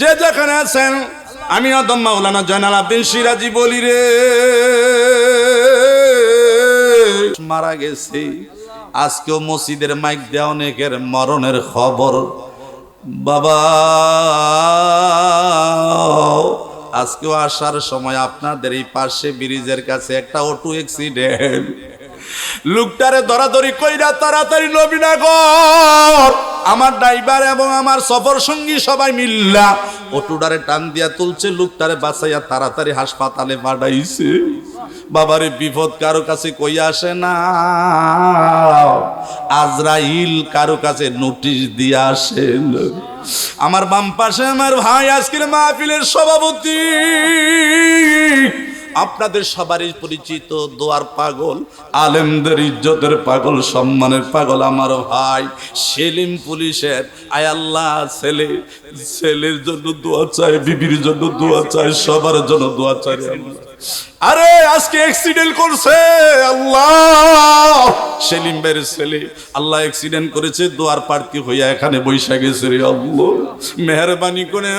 যে যেখানে আছেন, আমি আদম মাওলানা জয়নাল আব্দিন সিরাজি বলি রে। মারা গেছে। আজকেও মসজিদের মাইক দেওয়া অনেকের মরণের খবর। বাবা, আজকেও আসার সময় আপনাদের এই পাশে ব্রিজের কাছে একটা অটো অ্যাক্সিডেন্ট লোকটারে দরাদরি কইরা তাড়াতাড়ি নবীনগর। আমার ড্রাইভার এবং আমার সফর সঙ্গী সবাই মিল্লা অটোডারে টান দিয়া তুলছে, লোকটারে বাঁচাইয়া তাড়াতাড়ি হাসপাতালে পাঠাইছে। বাবারে বিপদ কারও কাছে কই আসে না। আজরাইল কারও কাছে নোটিশ দিয়ে আসেন আমার বাম পাশে আমার ভাই আজকের মাহফিলের সভাপতি। আপনাদের সবারই পরিচিত দোয়ার পাগল, আলেমদের ইজ্জতের পাগল, সম্মানের পাগল আমার ভাই। সেলিম পুলিশের, আয় আল্লাহ, ছেলে, ছেলের জন্য দোয়া চায়, বিবির জন্য দোয়া চায়, সবার জন্য দোয়া আল্লাহ। আরে, আজকে অ্যাক্সিডেন্ট করছে, আল্লাহ! সেলিম ভাইয়ের ছেলে, আল্লাহ অ্যাক্সিডেন্ট করেছে, দোয়ার প্রার্থী হইয়া এখানে বৈশা গেছে আল্লাহ। মেহরবানি করে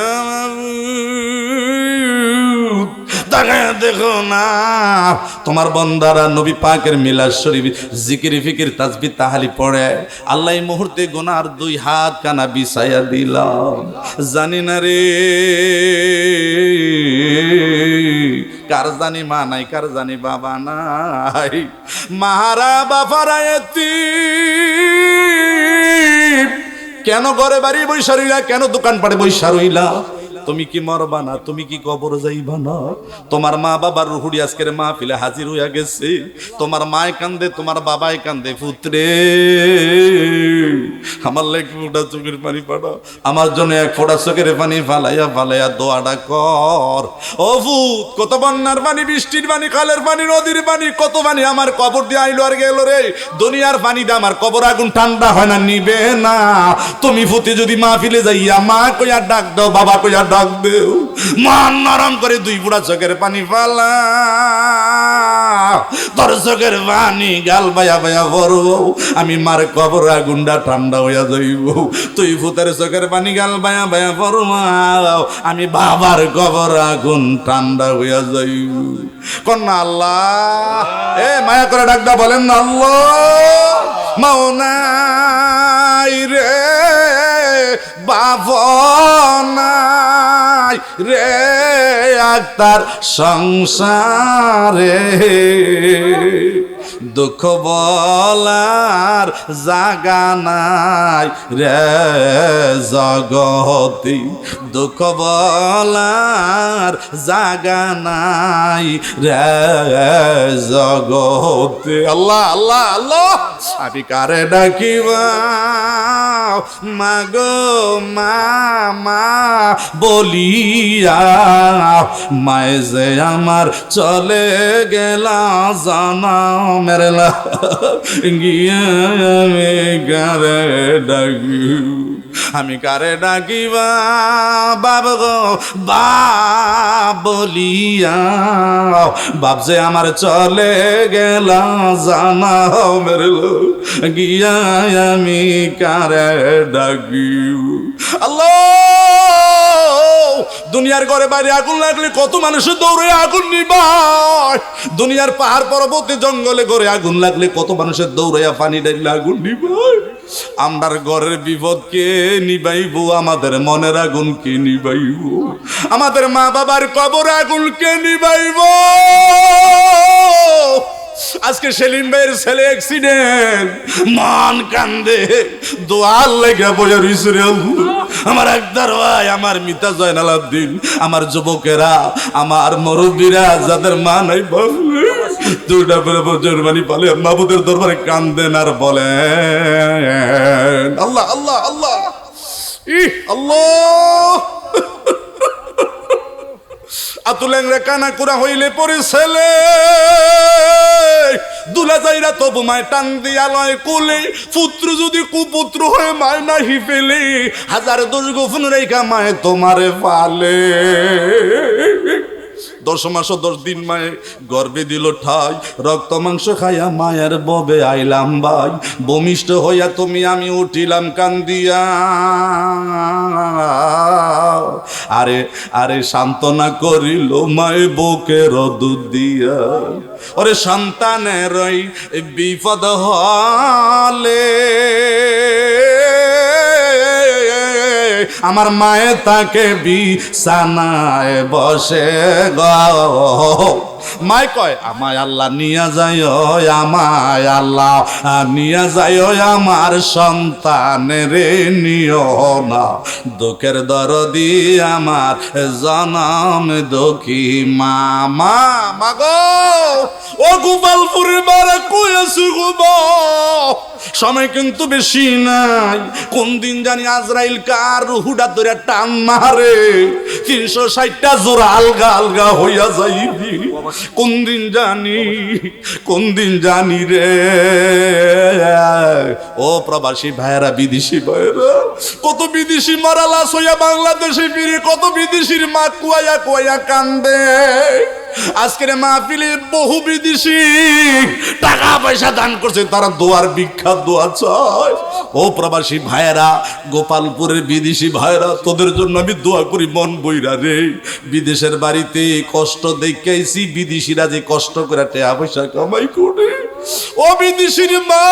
তাকায় দেখো না। তোমার বন্দারা নবী পাকের মিলাদ শরীফ, জিকির ফিকির তাসবি তাহালি পড়ে। আল্লাহ মুহূর্তে গোনার দুই হাত কানা বিছাইয়া দিলাম জানি না রে, কার জানি মা নাই, কার জানি বাবা নাই। মাহারা বাবারা এতিম। কেন ঘরে বাড়ি বৈশা রইলা, কেন দোকান পাড়ে বৈশা রইলা? তুমি কি মরবা না? তুমি কি কবর যাইবা না? তোমার মা বাবার রুহুড়ি আজকের মা ফিলে হাজির হইয়া গেছে। তোমার মায় কান্দে, তোমার বাবাই কান্দে, পুত্রে। আমার লেগ ফোটা চোখের পানি পাড়া। আমার জন্য এক ফোটা চোখের পানি ফালাইয়া ফালাইয়া দোয়াটা কর। ও ভূত, কত বন্যার পানি, বৃষ্টির পানি, খালের পানি, নদীর পানি, কত পানি আমার কবর দিয়ে আইলো আর গেল রে। দুনিয়ার পানি দিয়ে আমার কবর আগুন ঠান্ডা হয় না, নিবে না। তুমি ফুতে যদি মা ফিলে যাইয়া মা কইয়া ডাক দাও, বাবা কইয়া ডাক দেও মা নরম করে দুই বুড়া চোখের পানি ফালা। তোর চোখের পানি গাল বায়া বায়া ভরব আমি মার কবর আগুনটা ঠান্ডা হইয়া যাইব। তুই ফুতের চোখের পানি গাল বায়া বায়া ফরমাও আমি বাবার কবর আগুন ঠান্ডা হইয়া যাইব। কন্যা আল্লাহ। এ, মায়া করে ডাকদা বলেন না আল্লাহ। মাওনাই রে বাবনাই রে আক্তার সংসারে। দুঃখ বলার জাগা নাই রে জগতি। দুঃখ বলার জাগা নাই রে জগতে। আল্লাহ আল্লাহ আল্লাহ। আমি কারে ডাকিবা। মাগো মা মা বলিয়া মায় যে আমার চলে গেলা, জানা মেরেলা। গিয়ে আমি গারে ডাকি আমি কারে ডাকিবা? বাব গো বা বলিয়া। বাপ যে আমার চলে গেলা, জানা মেরেলো গিয়া আমি কারে ডাকি আল্লাহ! দুনিয়ার ঘরে বাইরে আগুন লাগলে কত মানুষের দৌড়ে আগুন নিবায়। দুনিয়ার পাহাড় পর্বতে জঙ্গলে ঘরে আগুন লাগলে কত মানুষের দৌড়াইয়া পানি ডাইলে আগুন নিবায়। আমরার ঘরের বিপদ কে নিবাইব? আমাদের মনের আগুন কে নিবাইব? আমাদের মা বাবার কবর আগুন কে নিবাইব? আজকে সেলিম ভাইয়ের ছেলে অ্যাক্সিডেন্ট মান কান্দে। দোয়াল লেগে বয়ে রইছে। আমার একদার ভাই, আমার মিতা জয়নাল আব্দিন, আমার যুবকেরা, আমার মুরব্বীরা যাদের মা নাই বাপ মাবুদের দরবারে কান্দেন আর বলেন, আল্লাহ আল্লাহ আল্লাহ আল্লাহ। আতুলেংরে কানা কুড়া হইলে পরে ছেলে, দুলা যাইরা তবু মায় টান দিয়া লয় কুলে, পুত্র যদি কুপুত্র হয়ে মায় নাহি ফেলে, হাজার দোষ গোফন রেখা মায় তোমারে পালে দশ মাস দশ দিন মায়ে গর্বে দিল ঠাই। রক্ত মাংস খাইয়া মায়ের ববে আইলাম ভাই। বমিষ্ঠ হইয়া তুমি আমি উঠিলাম কান্দিয়া। আরে আরে সান্ত্বনা করিল মায়ে বুকের দুধ দিয়া। ওরে সন্তানের বিপদ হলে আমার মায়ে তাকে বিছানায় বসে গ। মায় কয়, আমায় আল্লাহ নিয়া যায় আমায় আল্লাহ নিয়া যায় আমার সন্তানের নিও না। দুঃখের দরদি আমার, জনম দুঃখী মামা, মাগো, ও গোপালপুরের বারে কই আছি গোবা সময় কিন্তু বেশি নাই, কোন দিন জানি আজরাইল কার রুহুডা ধরে টান মারে, তিনশো ষাটটা জোড়া আলগা আলগা হইয়া যাইবি। কোন দিন জানি, কোন দিন জানি রে? ও প্রবাসী ভাইয়েরা, বিদেশি ভাইয়েরা, কত বিদেশি মারা লাশ হইয়া বাংলাদেশে ফিরে, কত বিদেশির মা কুয়াইয়া কুয়াইয়া কান্দে। আজকের মাহফিলে বহু বিদেশি টাকা পয়সা দান করছে, তারা দোয়ার বিখ্যাত দোয়া চায়। ও প্রবাসী ভাইয়েরা, গোপালপুরের বিদেশি ভাইয়েরা, তোদের জন্য আমি দোয়া করি, মন বইরা রে। বিদেশের বাড়িতে কষ্ট দেখেছি বিদেশিরা যে কষ্ট করে টাকা পয়সা কামাই করে। ও বিদেশির মা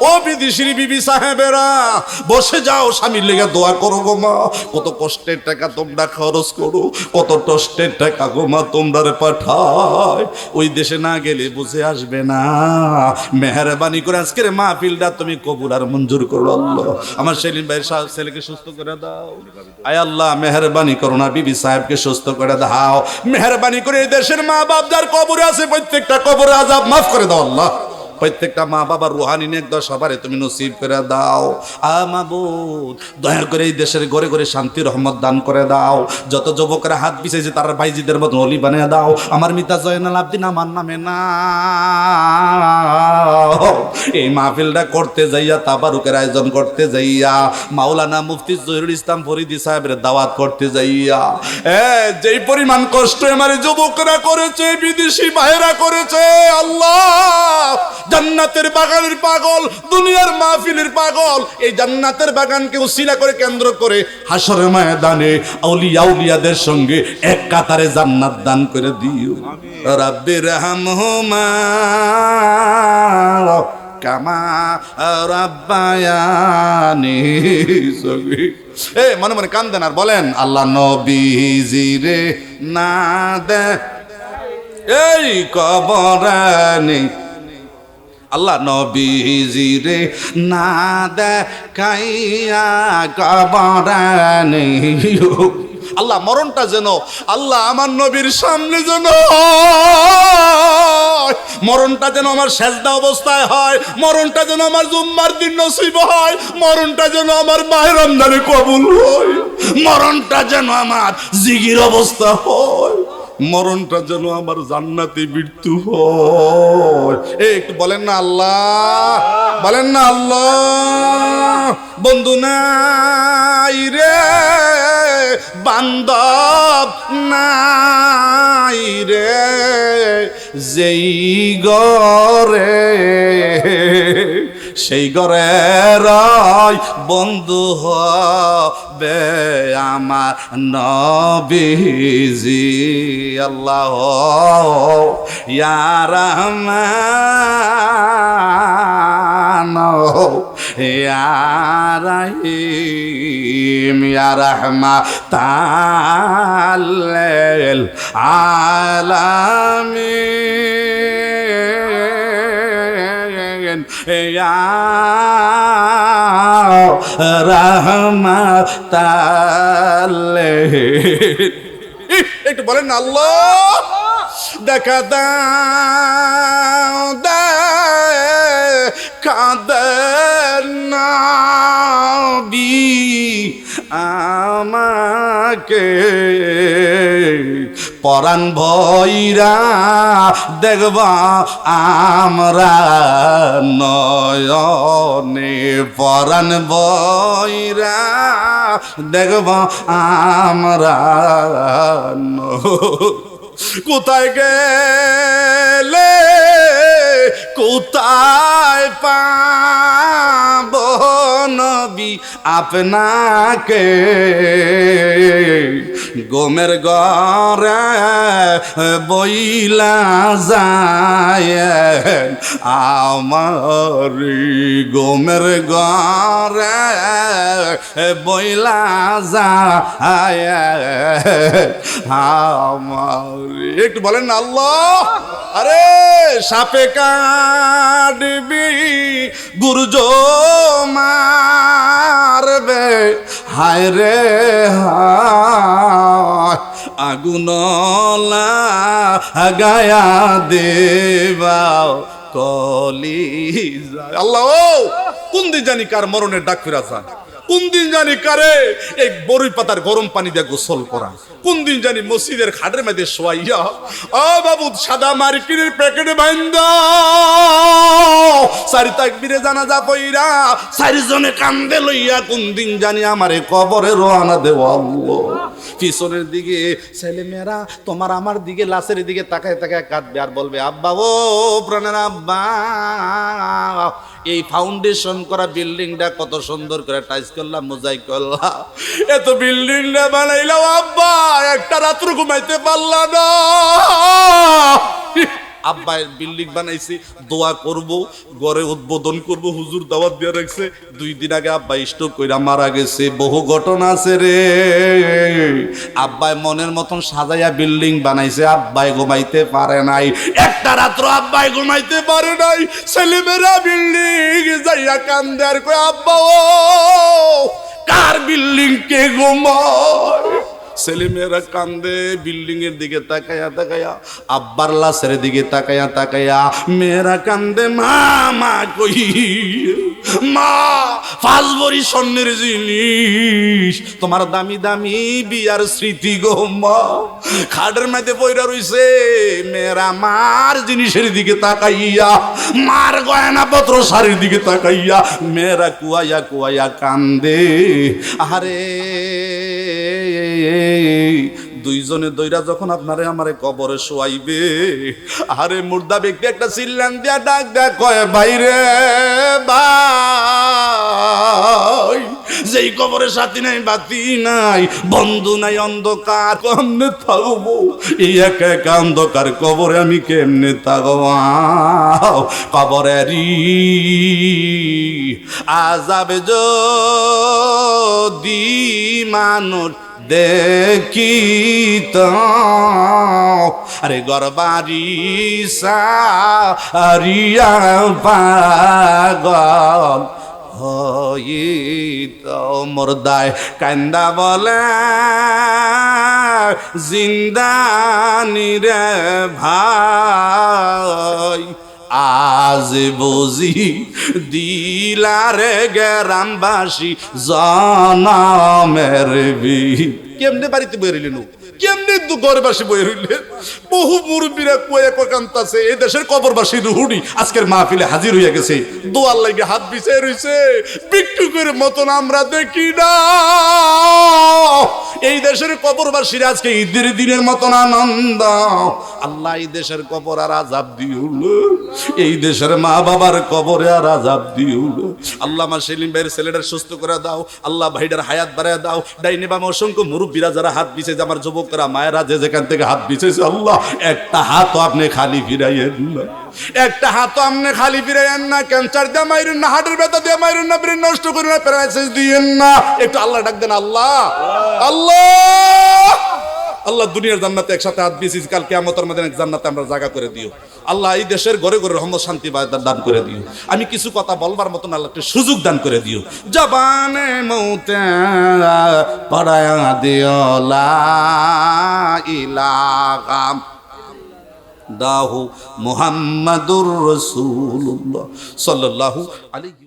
ও বিদেশির বিবি সাহেবেরা, বসে যাও, স্বামীর লেগে দোয়া করো গো মা। কত কষ্টের টাকা তোমরা খরচ করো, কত কষ্টের টাকা গো মা তোমরা পাঠায়। ওই দেশে না গেলে বুঝে আসবে না। মেহরবানি করে আজকের মাহফিলটা তুমি কবুল আর মঞ্জুর করো আল্লাহ। আমার সেলিম ভাই সা- ছেলেকে সুস্থ করে দাও। আয় আল্লাহ, মেহরবানি করো না, বিবি সাহেবকে সুস্থ করে দাও। মেহরবানি করে এই দেশের মা বাপ যার কবরে আছে, প্রত্যেকটা কবরে আজাব মাফ করে দাও আল্লাহ। প্রত্যেকটা মা বাবার রুহানি নেক দশ সবারে তুমি নসিব করে দাও। আমাবুদ দয়া করে এই দেশের ঘরে ঘরে শান্তি, রহমত দান করে দাও। যত যুবকরা হাত পিছিয়েছে তার ভাইজিদের মতো অলি বানিয়ে দাও। আমার মিতা জয়নাল আব্দিন আমার নামে না এই মাহফিলটা করতে যাইয়া তাবারুকের আয়োজন করতে যাইয়া, মাওলানা মুফতি জহিরুল ইসলাম ফরিদি সাহেবের দাওয়াত করতে যাইয়া। এ, যেই পরিমাণ কষ্ট আমার যুবকরা করেছে, বিদেশি ভাইরা করেছে, আল্লাহ! জান্নাতের বাগানের পাগল, দুনিয়ার মাহফিলের পাগল। এই জান্নাতের বাগানকে উসিলা করে কেন্দ্র করে হাসর ময়দানে আউলিয়া আউলিয়াদের সঙ্গে এক কাতারে জান্নাত দান করে দিও। রাব্বির হামহুমা কামা রাব্বায়ানি সগি এ, মনে মনে কান্দেন আর বলেন, আল্লাহ নবীজি রে না দে। এই কবরানি আল্লাহ নবীজি রে না দেখাইয়া আল্লাহ মরণটা যেন, আল্লাহ আমার নবীর সামনে যেন। মরণটা যেন আমার সেজদা অবস্থায় হয়, মরণটা যেন আমার জুম্মার দিন নসিব হয়, মরণটা যেন আমার মায়ের রমজানে কবুল হয়। মরণটা যেন আমার জিগির অবস্থা হয়। মরণটা যেন আমার জান্নাতে মৃত্যু একটু বলেন না আল্লাহ, বলেন না আল্লাহ। বন্ধু নাই রে, বান্দব নাই রে। যেই গরে সেই ঘরের বন্ধু হবে আমার নবীজি। আল্লাহ ইয়ারহমান ইয়ারহিম ইয়ারহমা তাল্লেল আলামিন ইয়া রহমাতাল্লিল একটু বলেন আল্লাহ। দেখা দাও কাদনাবি আমাকে। পরাণ ভৈরা দেখব আমরা নয়নে। পরাণ ভৈরা দেখব আমরা কোথায় গেলে? কোথায় নবী আপনাকে গোমের গরে বইলা যায়। আমার গোমের গরে বইলা যায়। আমার একটু বলেন আল্লাহ! আরে! সাপে কাটবি গুরুজ মারবে। হায় রে আগুন গায়া দেবা কলি আল্লাহ কোন দিন জানি কার মরণের ডাক ফিরা যান কোন দিন জানি কারে? এই বড়ই পাতার গরম পানি দিয়ে গোসল করা। কোন দিন জানি মসজিদের খাটের মধ্যে শোয়াইয়া ও বাবু, সাদা মার্কিনের প্যাকেটে বাইন্দা। চারি তাকবিরে জানা যা পইরা চারিজনে কান্দে লইয়া কোন দিন জানি আমারে কবরে রোয়ানা দেওয়া আল্লাহ। পিছনের দিকে ছেলে মেয়েরা তোমার আমার দিকে, লাশের দিকে তাকায় তাকায় কাঁদবে আর বলবে, আব্বা ও প্রাণের আব্বা, এই ফাউন্ডেশন করা বিল্ডিংটা কত সুন্দর করে টাইস করলাম মোজাই করলাম। এত বিল্ডিংটা বানাইলাম, আব্বা, একটা রাত্র ঘুমাইতে পারলাম না। আব্বা বিল্ডিং বানাইছি, দোয়া করব গড়ে উদ্বোধন করব, হুজুর দাওয়াত দিয়ে রাখছে। দুই দিন আগে আব্বা স্ট্রোক কইরা মারা গেছে। বহু ঘটনা আছে রে। আব্বায় মনের মতন সাজাইয়া বিল্ডিং বানাইছে। আব্বাই ঘুমাইতে পারে নাই। একটা রাত্র আব্বাই ঘুমাইতে পারে নাই। ছেলেমেয়েরা বিল্ডিং যাইয়া কান্দে আর কই আব্বা ও, কার বিল্ডিং কে ঘুমায় ছেলেমেয়েরা কান্দে বিল্ডিং এর দিকে তাকায়া তাকায়া, আব্বার লাশের দিকে তাকায়া তাকায়া, মেয়েরা কান্দে, মা মা কই? মা পাঁচ স্বর্ণের জিনিস, তোমার দামি দামি বিয়ার স্মৃতি গো, মা, খাটের মধ্যে পয়রা রইছে। মেয়েরা মার জিনিসের দিকে তাকাইয়া, মার গয়না পত্র শাড়ির দিকে তাকাইয়া, মেয়েরা কুয়াইয়া কুয়াইয়া কান্দে। আরে দুইজনে দইরা যখন আপনারে আমারে কবরে শোয়াইবে, আরে মুর্দা ব্যক্তি একটা চিল্লান দিয়া ডাক দেয়া, কয় বাইরে ভাই, যেই কবরে সাথী নাই, বাতি নাই, বন্ধু নাই, অন্ধকার, কেমনে থাকব? এই এক এক অন্ধকার কবরে আমি কেমনে থাকব? কবরেরই আজাবে যদি মানুষ দেখিত আরে গরবারি সারিয়া পাগল হইত মোরদায় কান্দা বলে জিন্দানি রে ভাই। আজ বুঝি দিলারে গ্রামবাসী জনমের বি কেমনে বাড়িতে বেরিলেন কেমনে ঘরে বাসি বই রইলে? বহু মুরব্বীরা কুয়ে কান্তাছে এই দেশের কবরবাসী রুহুনি, আজকের মাহফিলে হাজির হইয়া গেছে। দোয়ার লাগে হাত বিছিয়ে রইছে করে মতন আমরা দেখি না। এই দেশের কবরবাসীর আজকে ঈদের দিনের মতন আনন্দ। আল্লাহ, এই দেশের কবর আর আজাব দিউল। এই দেশের মা বাবার কবরে আর আজাব দিউল। আল্লাহ মা সেলিম ভাইয়ের ছেলেটার সুস্থ করে দাও। আল্লাহ ভাইটার হায়াত বাড়ায় দাও। ডাইনে বাম অসংখ্য মুরব্বীরা যারা হাত বিছেছে আমার যুবকরা মায়েরা যে যেখান থেকে হাত বিছেছে আল্লাহ, একটা হাত আপনি খালি ফিরাইয়েন না। একটা হাত আপনি খালি ফিরাইয়েন না ক্যান্সার দিয়ে মাইরুন না হার্টের ব্যথা দিয়ে মাইরুন না ব্রেন নষ্ট করুন না প্যারালাইসিস দিয়েন না। একটু আল্লাহ ডাক দেন, আল্লাহ আল্লাহ। আল্লাহ দুনিয়ার জান্নাতে একসাথে হাত দিয়েছি, কাল কেমতের মধ্যে জান্নাতে আমরা জায়গা করে দিও। আল্লাহ এই দেশের ঘরে ঘরে রহমত, শান্তি দান করে দিও। আমি কিছু কথা বলবার মতন আল্লাহ একটা সুযোগ দান করে দিও। জবানে মৌতে পড়ায়া দিও ইলাহা দাহু মোহাম্মদুর রাসূলুল্লাহ সাল্লাল্লাহু আলাইহি